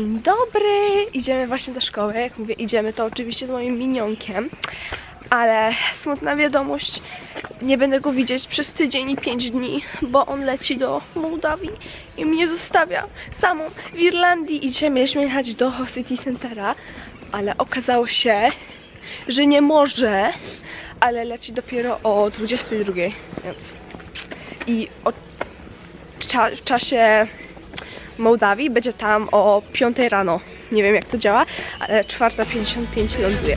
Dzień dobry! Idziemy właśnie do szkoły. Jak mówię idziemy, to oczywiście z moim minionkiem. Ale smutna wiadomość, nie będę go widzieć przez tydzień i pięć dni, bo on leci do Mołdawii i mnie zostawia samą w Irlandii. I dzisiaj mieliśmy jechać do City Centera, ale okazało się, że nie może, ale leci dopiero o 22, więc... I o cza- w czasie Mołdawii będzie tam o 5 rano. Nie wiem jak to działa, ale 4.55 ląduje.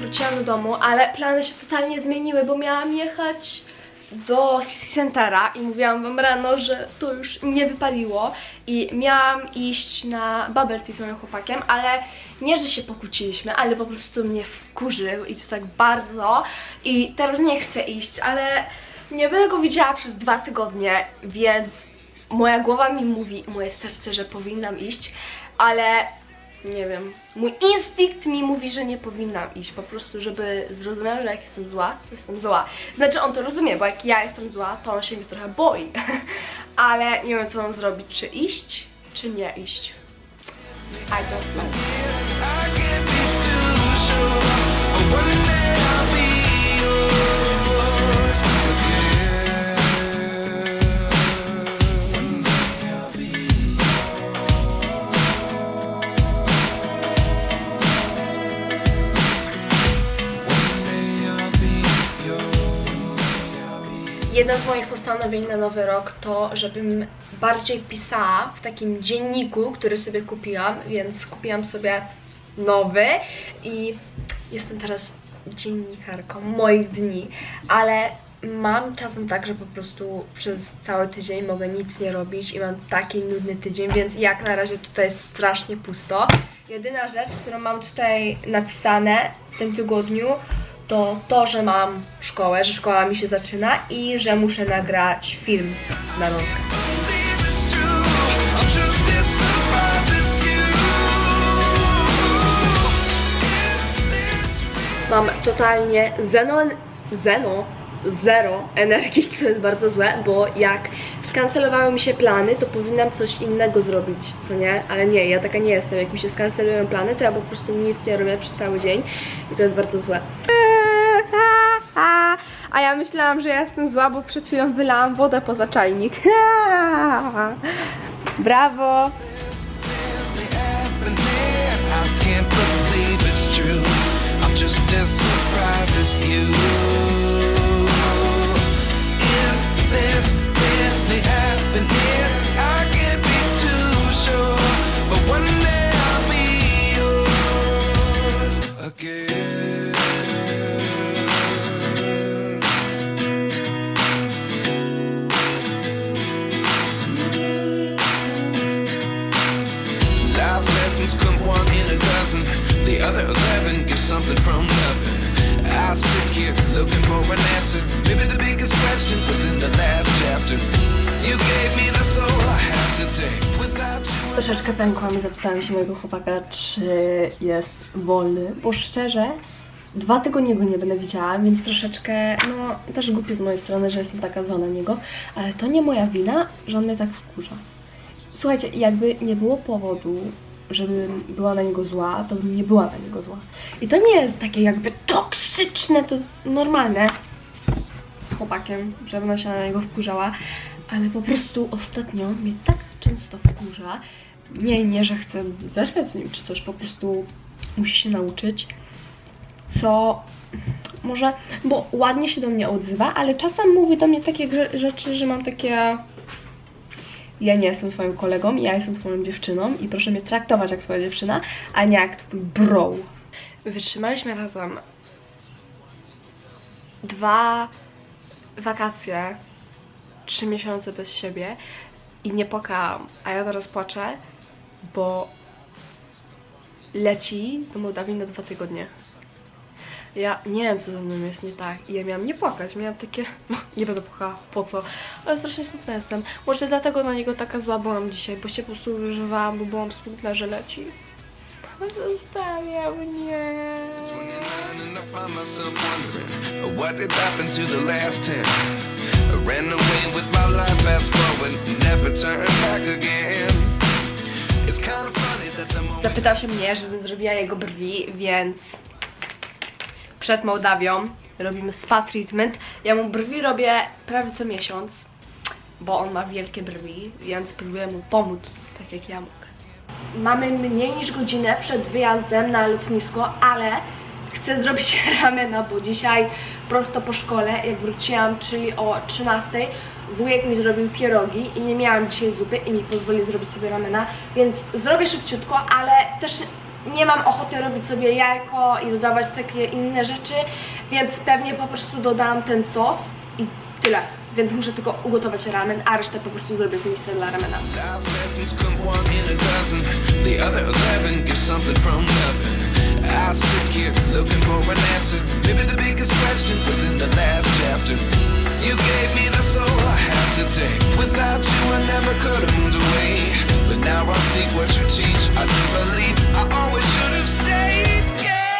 Wróciłam do domu, ale plany się totalnie zmieniły, bo miałam jechać do City Centera i mówiłam wam rano, że to już nie wypaliło i miałam iść na bubble tea z moim chłopakiem, ale nie, że się pokłóciliśmy, ale po prostu mnie wkurzył i to tak bardzo. I teraz nie chcę iść, ale nie będę go widziała przez dwa tygodnie, więc moja głowa mi mówi, moje serce, że powinnam iść, ale nie wiem, mój instynkt mi mówi, że nie powinnam iść, po prostu, żeby zrozumiał, że jak jestem zła, to jestem zła. Znaczy on to rozumie, bo jak ja jestem zła, to on się mnie trochę boi, ale nie wiem co mam zrobić, czy iść, czy nie iść. I don't know. Postanowień na nowy rok to, żebym bardziej pisała w takim dzienniku, który sobie kupiłam, więc kupiłam sobie nowy i jestem teraz dziennikarką moich dni, ale mam czasem tak, że po prostu przez cały tydzień mogę nic nie robić i mam taki nudny tydzień, więc jak na razie tutaj jest strasznie pusto. Jedyna rzecz, którą mam tutaj napisane w tym tygodniu, to to, że mam szkołę, że szkoła mi się zaczyna i że muszę nagrać film na this Mam totalnie zeno, zeno, zero energii, co jest bardzo złe, bo jak skancelowały mi się plany, to powinnam coś innego zrobić, co nie? Ale nie, ja taka nie jestem. Jak mi się skancelują plany, to ja po prostu nic nie robię przez cały dzień i to jest bardzo złe. A ja myślałam, że ja jestem zła, bo przed chwilą wylałam wodę poza czajnik. Brawo! just as surprised as you. Something from nothing. I sit here looking for an answer. Maybe the biggest question was in the last chapter. You gave me the soul I have today. Without you, Troszeczkę pękłam i zapytałam się mojego chłopaka, czy jest wolny, bo szczerze, dwa tygodnie go nie będę widziała, więc troszeczkę, no, też głupio z mojej strony, że jestem taka zła na niego, ale to nie moja wina, że on mnie tak wkurza. Słuchajcie, jakby nie było powodu, żebym była na niego zła, to bym nie była na niego zła. I to nie jest takie jakby toksyczne, to normalne z chłopakiem, żebym się na niego wkurzała, ale po prostu ostatnio mnie tak często wkurza. Nie, nie, że chcę zerwać z nim czy coś, po prostu musi się nauczyć, co może, bo ładnie się do mnie odzywa, ale czasem mówi do mnie takie rzeczy, że mam takie ja nie jestem twoim kolegą, ja jestem twoją dziewczyną i proszę mnie traktować jak twoja dziewczyna, a nie jak twój bro. Wytrzymaliśmy razem dwa wakacje, trzy miesiące bez siebie i nie płakałam, a ja teraz płaczę, bo leci do Mołdawii na dwa tygodnie. Ja nie wiem, co ze mną jest nie tak. I ja miałam nie płakać. Miałam takie, no, nie będę płakała, po co? Ale strasznie smutna jestem. Może dlatego na niego taka zła byłam dzisiaj, bo się po prostu używałam, bo byłam smutna, że leci. Mnie. 29 and I find myself wondering what did happen to the last 10. I ran away with my life, fast forward, never turn back again. It's kind of funny that the moment Zapytał się mnie, żebym zrobiła jego brwi, więc przed Mołdawią robimy spa treatment. Ja mu brwi robię prawie co miesiąc, bo on ma wielkie brwi, więc próbuję mu pomóc, tak jak ja mogę. Mamy mniej niż godzinę przed wyjazdem na lotnisko, ale chcę zrobić ramena, bo dzisiaj prosto po szkole, jak wróciłam, czyli o 13, wujek mi zrobił pierogi i nie miałam dzisiaj zupy i mi pozwolił zrobić sobie ramena, więc zrobię szybciutko, ale też nie mam ochoty robić sobie jajko i dodawać takie inne rzeczy, więc pewnie po prostu dodam ten sos i tyle. Więc muszę tylko ugotować ramen, a resztę po prostu zrobię w miejsce dla ramena. Life lessons come one in a dozen, the other 11 give something from nothing. I sit here looking for an answer. Maybe the biggest question was in the last chapter. You gave me the soul I have today. Without you, I never could have moved away. But now I see what you teach. I do believe I always should have stayed. Yeah.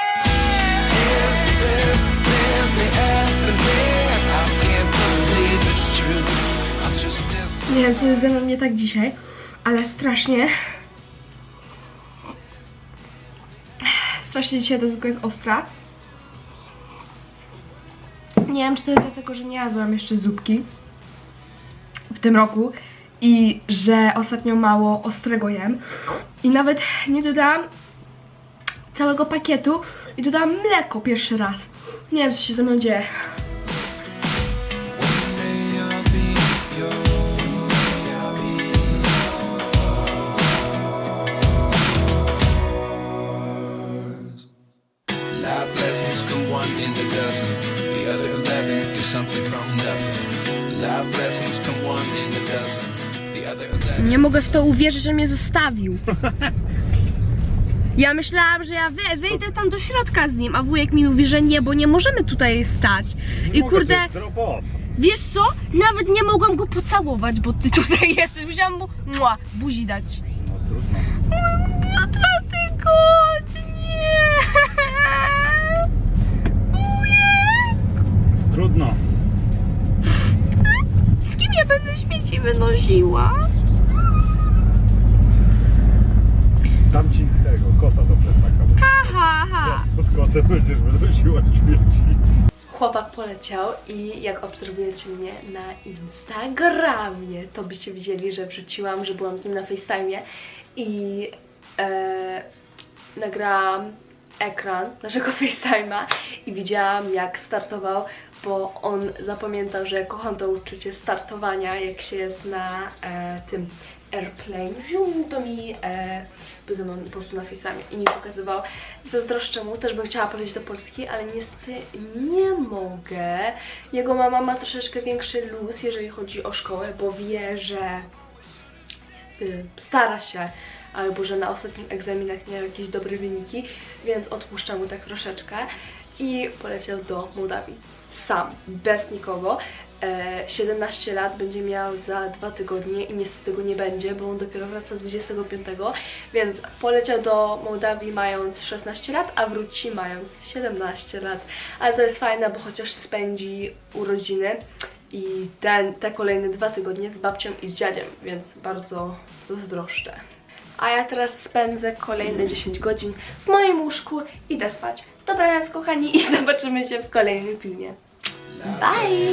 Is this really happening? I can't believe it's true. I'm just. Nie wiem, co jest ze mną nie tak dzisiaj, ale strasznie. Strasznie dzisiaj ta zupka jest ostra. Nie wiem, czy to jest dlatego, że nie jadłam jeszcze zupki w tym roku i że ostatnio mało ostrego jem. I nawet nie dodałam całego pakietu i dodałam mleko pierwszy raz. Nie wiem, co się ze mną dzieje. Nie to uwierzyć, że mnie zostawił. Ja myślałam, że ja wy, wyjdę tam do środka z nim, a wujek mi mówi, że nie, bo nie możemy tutaj stać. I kurde, wiesz co? Nawet nie mogłam go pocałować, bo ty tutaj jesteś. Musiałam mu mua, buzi dać. No trudno. No dlatego nie. Wujek, Trudno. z kim ja będę śmieci wynosiła? Wynosiła śmieci. Chłopak poleciał i jak obserwujecie mnie na Instagramie, to byście widzieli, że wrzuciłam, że byłam z nim na FaceTime'ie i e, nagrałam ekran naszego FaceTime'a i widziałam jak startował, bo on zapamiętał, że kocham to uczucie startowania, jak się jest na e, tym airplane. Zium, To mi e, był po prostu na FaceTime'ie i mi pokazywał. Zazdroszczę mu, też bym chciała polecieć do Polski, ale niestety nie mogę. Jego mama ma troszeczkę większy luz, jeżeli chodzi o szkołę, bo wie, że y, stara się, albo że na ostatnich egzaminach miał jakieś dobre wyniki, więc odpuszczam mu tak troszeczkę i poleciał do Mołdawii. Sam, bez nikogo. E, 17 lat będzie miał za dwa tygodnie i niestety go nie będzie, bo on dopiero wraca 25, więc poleciał do Mołdawii mając 16 lat, a wróci mając 17 lat. Ale to jest fajne, bo chociaż spędzi urodziny i ten, te kolejne dwa tygodnie z babcią i z dziadziem, więc bardzo zazdroszczę. A ja teraz spędzę kolejne 10 godzin w moim łóżku, idę spać. Dobranoc kochani i zobaczymy się w kolejnym filmie. Life Bye.